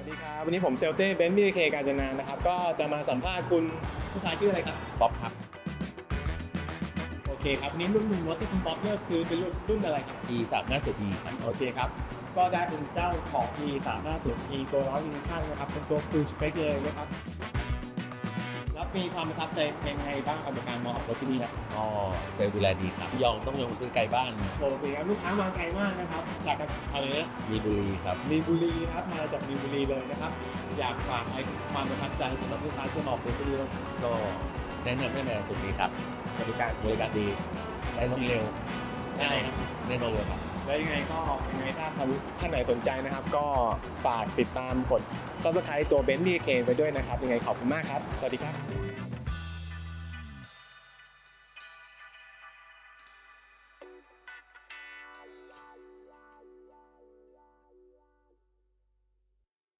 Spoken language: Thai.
วัสดีครับ วันนี้ผมเซลเต้เบนซ์บีเคกาญจนานะครับ ก็จะมาสัมภาษณ์คุณผู้ชายชื่ออะไรครับ ป๊อปครับ โอเคครับวันนี้รุ่นรถที่คุณป๊อปเลือกคือเป็นรุ่นรุ่นอะไรครับ E 3 5 0 E ครับโอเคครับ ก็ได้เป็นเจ้าของ E 3 5 0 E ตัวร้อยมินิชั่นนะครับเป็นตัว full spec เลยนะครับแล้ว มีความประทับใจเป็นไงบ้างกับการมาออกรถที่นี่ครับก็เซลล์ดูแลดีครับ ยองต้องยองซื้อไก่บ้านปกติครับลูกค้ามาไกลมากนะครับจากอะไรนะมีบุรีครับมีนบุรีนะครับมาจากมีนบุรีเลยนะครับ อยากฝากให้ความประทับใจสำหรับลูกค้าที่มาออกรถที่นี่ครับก็แนะนำให้มาสุดดีครับบริการบริการดีได้รวดเร็วง่ายครับแน่นอนเลยครับ แล้วยังไงก็ยังไงถ้าท่านไหนสนใจนะครับ ก็ฝากติดตามกดซับสไครต์ตัวเบนซ์ดีเคไปด้วยนะครับ ยังไงขอบคุณมากครับ สวัสดีครับ